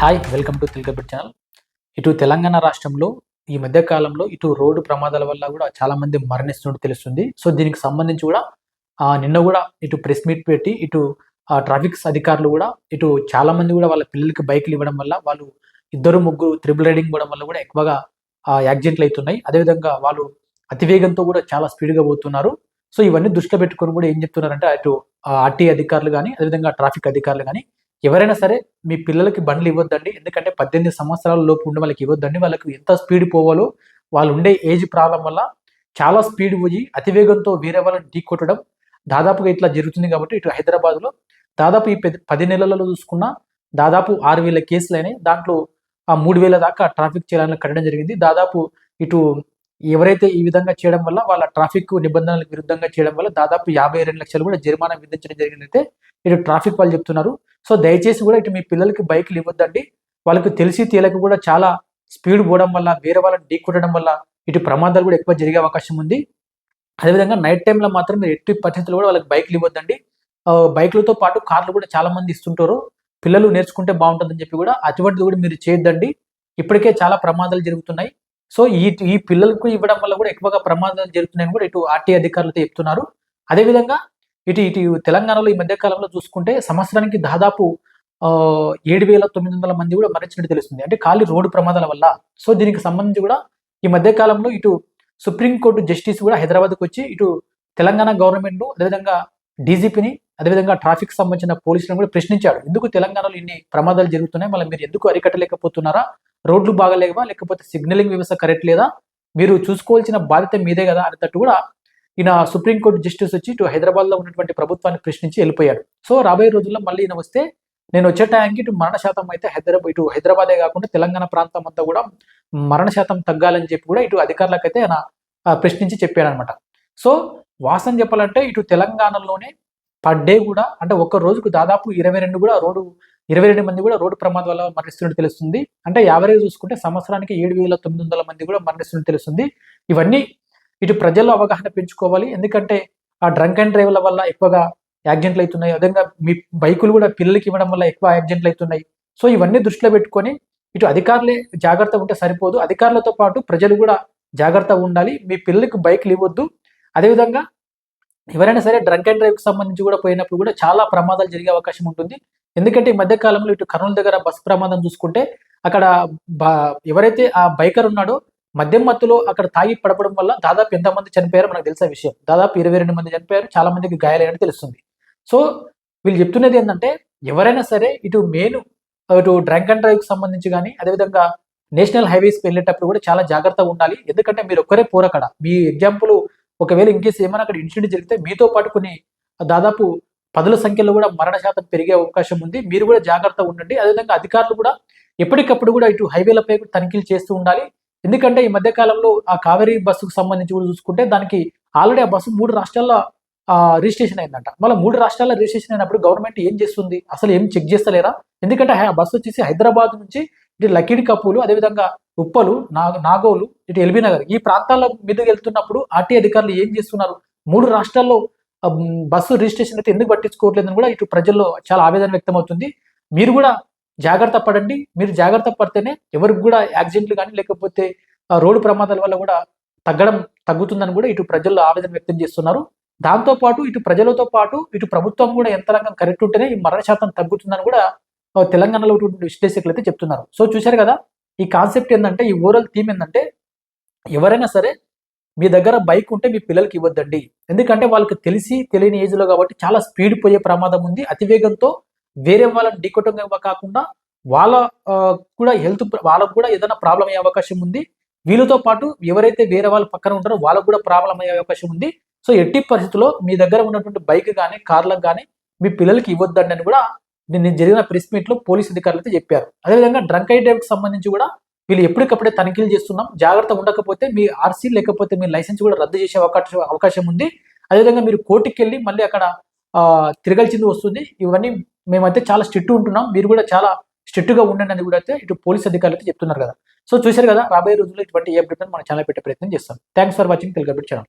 Hi welcome to తెలుగబిట్ channel ఇటు తెలంగాణ రాష్ట్రంలో ఈ మధ్య కాలంలో ఇటు రోడ్డు ప్రమాదాల వల్ల కూడా చాలా మంది మరణిస్తున్నట్టు తెలుస్తుంది. సో దీనికి సంబంధించి కూడా నిన్న కూడా ఇటు ప్రెస్ మీట్ పెట్టి ఇటు ట్రాఫిక్స్ అధికారులు కూడా ఇటు చాలా మంది కూడా వాళ్ళ పిల్లలకి బైక్లు ఇవ్వడం వల్ల వాళ్ళు ఇద్దరు ముగ్గురు త్రిబుల్ రైడింగ్ ఇవ్వడం వల్ల కూడా ఎక్కువగా యాక్సిడెంట్లు అవుతున్నాయి. అదేవిధంగా వాళ్ళు అతివేగంతో కూడా చాలా స్పీడ్గా పోతున్నారు. సో ఇవన్నీ దృష్టిలో పెట్టుకొని కూడా ఏం చెప్తున్నారంటే అటు ఆర్టీ అధికారులు కానీ అదేవిధంగా ట్రాఫిక్ అధికారులు కానీ ఎవరైనా సరే మీ పిల్లలకి బండ్లు ఇవ్వద్దండి. ఎందుకంటే పద్దెనిమిది సంవత్సరాల లోపు ఉండే వాళ్ళకి ఇవ్వద్దండి. వాళ్ళకి ఎంత స్పీడ్ పోవాలో వాళ్ళు ఉండే ఏజ్ ప్రాబ్లం వల్ల చాలా స్పీడ్ పోయి అతివేగంతో వేరే వాళ్ళని ఢీ కొట్టడం దాదాపుగా ఇట్లా జరుగుతుంది కాబట్టి ఇటు హైదరాబాద్లో దాదాపు ఈ పది నెలలలో చూసుకున్న దాదాపు ఆరు వేల కేసులు అయినాయి. దాంట్లో ఆ మూడు వేల దాకా ట్రాఫిక్ చలాన్లు కట్టడం జరిగింది. దాదాపు ఇటు ఎవరైతే ఈ విధంగా చేయడం వల్ల వాళ్ళ ట్రాఫిక్ నిబంధనలకు విరుద్ధంగా చేయడం వల్ల దాదాపు యాభై రెండు లక్షలు కూడా జరిమానా విధించడం జరిగిందైతే ఇటు ట్రాఫిక్ వాళ్ళు చెప్తున్నారు. సో దయచేసి కూడా ఇటు మీ పిల్లలకి బైక్లు ఇవ్వద్దండి. వాళ్ళకి తెలిసి తేలక కూడా చాలా స్పీడ్ పోవడం వల్ల వేరే వాళ్ళని ఢీకొట్టడం వల్ల ఇటు ప్రమాదాలు కూడా ఎక్కువ జరిగే అవకాశం ఉంది. అదేవిధంగా నైట్ టైంలో మాత్రం మీరు ఎట్టి పరిస్థితులు కూడా వాళ్ళకి బైక్లు ఇవ్వద్దండి. బైక్లతో పాటు కార్లు కూడా చాలా మంది ఇస్తుంటారు. పిల్లలు నేర్చుకుంటే బాగుంటుందని చెప్పి కూడా అటువంటిది కూడా మీరు చేయొద్దండి. ఇప్పటికే చాలా ప్రమాదాలు జరుగుతున్నాయి. సో ఈ ఈ పిల్లలకు ఇవ్వడం వల్ల కూడా ఎక్కువగా ప్రమాదాలు జరుగుతున్నాయని కూడా ఇటు ఆర్టీ అధికారులతో చెప్తున్నారు. అదేవిధంగా ఇటు ఇటు తెలంగాణలో ఈ మధ్యకాలంలో చూసుకుంటే సంవత్సరానికి దాదాపు ఏడు వేల తొమ్మిది వందల మంది కూడా మరణించినట్టు తెలుస్తుంది. అంటే ఖాళీ రోడ్డు ప్రమాదాల వల్ల. సో దీనికి సంబంధించి కూడా ఈ మధ్యకాలంలో ఇటు సుప్రీంకోర్టు జస్టిస్ కూడా హైదరాబాద్కి వచ్చి ఇటు తెలంగాణ గవర్నమెంట్ అదేవిధంగా డీజీపీని అదేవిధంగా ట్రాఫిక్ సంబంధించిన పోలీసులను కూడా ప్రశ్నించాడు ఎందుకు తెలంగాణలో ఇన్ని ప్రమాదాలు జరుగుతున్నాయి? మళ్ళీ మీరు ఎందుకు అరికట్టలేకపోతున్నారా? రోడ్లు బాగలేవా? లేకపోతే సిగ్నలింగ్ వ్యవస్థ కరెక్ట్ లేదా? మీరు చూసుకోవాల్సిన బాధ్యత మీదే కదా అనేటట్టు కూడా ఈయన సుప్రీంకోర్టు జస్టిస్ వచ్చి ఇటు హైదరాబాద్లో ఉన్నటువంటి ప్రభుత్వాన్ని ప్రశ్నించి వెళ్ళిపోయాడు. సో రాబోయే రోజుల్లో మళ్ళీ ఈయన వస్తే నేను వచ్చే టైంకి ఇటు మరణ శాతం అయితే హైదరాబాద్ ఇటు హైదరాబాదే కాకుండా తెలంగాణ ప్రాంతం అంతా కూడా మరణ శాతం తగ్గాలని చెప్పి కూడా ఇటు అధికారులకైతే ఆయన ప్రశ్నించి చెప్పాడనమాట సో వాసన చెప్పాలంటే ఇటు తెలంగాణలోనే పర్ డే కూడా అంటే ఒక్క రోజుకు దాదాపు ఇరవై రెండు కూడా రోడ్డు ఇరవై రెండు మంది కూడా రోడ్డు ప్రమాదం వల్ల మరణిస్తున్నట్టు తెలుస్తుంది. అంటే యావరేజ్ చూసుకుంటే సంవత్సరానికి ఏడు వేల తొమ్మిది వందల మంది కూడా మరణిస్తున్నట్టు తెలుస్తుంది. ఇవన్నీ ఇటు ప్రజల్లో అవగాహన పెంచుకోవాలి. ఎందుకంటే ఆ డ్రంక్ అండ్ డ్రైవ్ల వల్ల ఎక్కువగా యాక్సిడెంట్లు అవుతున్నాయి. అదేవిధంగా మీ బైకులు కూడా పిల్లలకి ఇవ్వడం వల్ల ఎక్కువ యాక్సిడెంట్లు అవుతున్నాయి. సో ఇవన్నీ దృష్టిలో పెట్టుకొని ఇటు అధికారులే జాగ్రత్త ఉంటే సరిపోదు. అధికారులతో పాటు ప్రజలు కూడా జాగ్రత్తగా ఉండాలి. మీ పిల్లలకు బైక్లు ఇవ్వద్దు. అదేవిధంగా ఎవరైనా సరే డ్రంక్ అండ్ డ్రైవ్కి సంబంధించి కూడా పోయినప్పుడు కూడా చాలా ప్రమాదాలు జరిగే అవకాశం ఉంటుంది. ఎందుకంటే ఈ మధ్య కాలంలో ఇటు కర్నూలు దగ్గర బస్సు ప్రమాదం చూసుకుంటే అక్కడ బా ఎవరైతే ఆ బైకర్ ఉన్నాడో మద్యం మత్తులో అక్కడ తాగి పడపడం వల్ల దాదాపు ఎంతమంది చనిపోయారో మనకు తెలిసిన విషయం. దాదాపు ఇరవై రెండు మంది చనిపోయారు చాలా మందికి గాయాలైనట్టు తెలుస్తుంది. సో వీళ్ళు చెప్తున్నది ఏంటంటే ఎవరైనా సరే ఇటు మెయిన్ ఇటు డ్రంక్ అండ్ డ్రైవ్కి సంబంధించి కానీ అదేవిధంగా నేషనల్ హైవేస్కి వెళ్ళేటప్పుడు కూడా చాలా జాగ్రత్తగా ఉండాలి. ఎందుకంటే మీరు ఒక్కరే పోరక్కడ మీ ఎగ్జాంపుల్ ఒకవేళ ఇన్ కేసు ఏమైనా అక్కడ ఇన్సిడెంట్ జరిగితే మీతో పాటు కొన్ని దాదాపు పదుల సంఖ్యలో కూడా మరణ శాతం పెరిగే అవకాశం ఉంది. మీరు కూడా జాగ్రత్తగా ఉండండి. అదేవిధంగా అధికారులు కూడా ఎప్పటికప్పుడు కూడా ఇటు హైవేలపై కూడా తనిఖీలు చేస్తూ ఉండాలి. ఎందుకంటే ఈ మధ్య కాలంలో ఆ కావేరీ బస్సుకు సంబంధించి కూడా చూసుకుంటే దానికి ఆల్రెడీ ఆ బస్సు మూడు రాష్ట్రాల్లో రిజిస్ట్రేషన్ అయిందంట. మళ్ళీ మూడు రాష్ట్రాల్లో రిజిస్ట్రేషన్ అయినప్పుడు గవర్నమెంట్ ఏం చేస్తుంది? అసలు ఏం చెక్ చేస్తలేరా? ఎందుకంటే ఆ బస్సు వచ్చేసి హైదరాబాద్ నుంచి ఇటు లకిడి కప్పులు అదేవిధంగా ఉప్పలు నాగ నాగోలు ఇటు ఎల్బీ నగర్ ఈ ప్రాంతాల మీదకి వెళ్తున్నప్పుడు ఆర్టీ అధికారులు ఏం చేస్తున్నారు? మూడు రాష్ట్రాల్లో బస్సు రిజిస్ట్రేషన్ అయితే ఎందుకు పట్టించుకోవట్లేదని కూడా ఇటు ప్రజల్లో చాలా ఆవేదన వ్యక్తం అవుతుంది. మీరు కూడా జాగ్రత్త పడండి. మీరు జాగ్రత్త పడితేనే ఎవరికి కూడా యాక్సిడెంట్లు కానీ లేకపోతే రోడ్డు ప్రమాదాల వల్ల కూడా తగ్గడం తగ్గుతుందని కూడా ఇటు ప్రజల్లో ఆవేదన వ్యక్తం చేస్తున్నారు. దాంతో పాటు ఇటు ప్రజలతో పాటు ఇటు ప్రభుత్వం కూడా యంత్రాంగం కరెక్ట్ ఉంటేనే ఈ మరణ శాతం తగ్గుతుందని కూడా తెలంగాణలో ఉన్నటువంటి విశ్లేషకులు అయితే చెప్తున్నారు. సో చూశారు కదా ఈ కాన్సెప్ట్ ఏంటంటే ఈ ఓవరాల్ థీమ్ ఏంటంటే ఎవరైనా సరే మీ దగ్గర బైక్ ఉంటే మీ పిల్లలకి ఇవ్వద్దండి. ఎందుకంటే వాళ్ళకి తెలిసి తెలియని ఏజ్లో కాబట్టి చాలా స్పీడ్ పోయే ప్రమాదం ఉంది. అతివేగంతో వేరే వాళ్ళని ఢీకొట్టడం కాకుండా వాళ్ళ కూడా హెల్త్ వాళ్ళకు కూడా ఏదైనా ప్రాబ్లం అయ్యే అవకాశం ఉంది. వీళ్ళతో పాటు ఎవరైతే వేరే వాళ్ళ పక్కన ఉంటారో వాళ్ళకు కూడా ప్రాబ్లం అయ్యే అవకాశం ఉంది. సో ఎట్టి పరిస్థితుల్లో మీ దగ్గర ఉన్నటువంటి బైక్ కానీ కార్లకు కానీ మీ పిల్లలకి ఇవ్వద్దండి అని కూడా నిన్న జరిగిన ప్రెస్ మీట్లో పోలీస్ అధికారులు అయితే చెప్పారు. అదేవిధంగా డ్రంక్ ఐ డ్రైవ్కి సంబంధించి కూడా వీళ్ళు ఎప్పటికప్పుడే తనిఖీలు చేస్తున్నాం. జాగ్రత్త ఉండకపోతే మీ ఆర్సీ లేకపోతే మీ లైసెన్స్ కూడా రద్దు చేసే అవకాశం అవకాశం ఉంది. అదేవిధంగా మీరు కోర్టుకి వెళ్ళి మళ్ళీ అక్కడ తిరగాల్సింది వస్తుంది. ఇవన్నీ మేమైతే చాలా స్ట్రిక్ట్ ఉంటున్నాం. మీరు కూడా చాలా స్ట్రిక్ట్గా ఉండండి అని కూడా అయితే ఇటు పోలీస్ అధికారులు అయితే చెప్తున్నారు కదా. సో చూశారు కదా రాబోయే రోజుల్లో ఇటువంటి ఏ అప్డేట్ మన ఛానల్ పెట్టే ప్రయత్నం చేస్తాం. Thanks for watching Telugu channel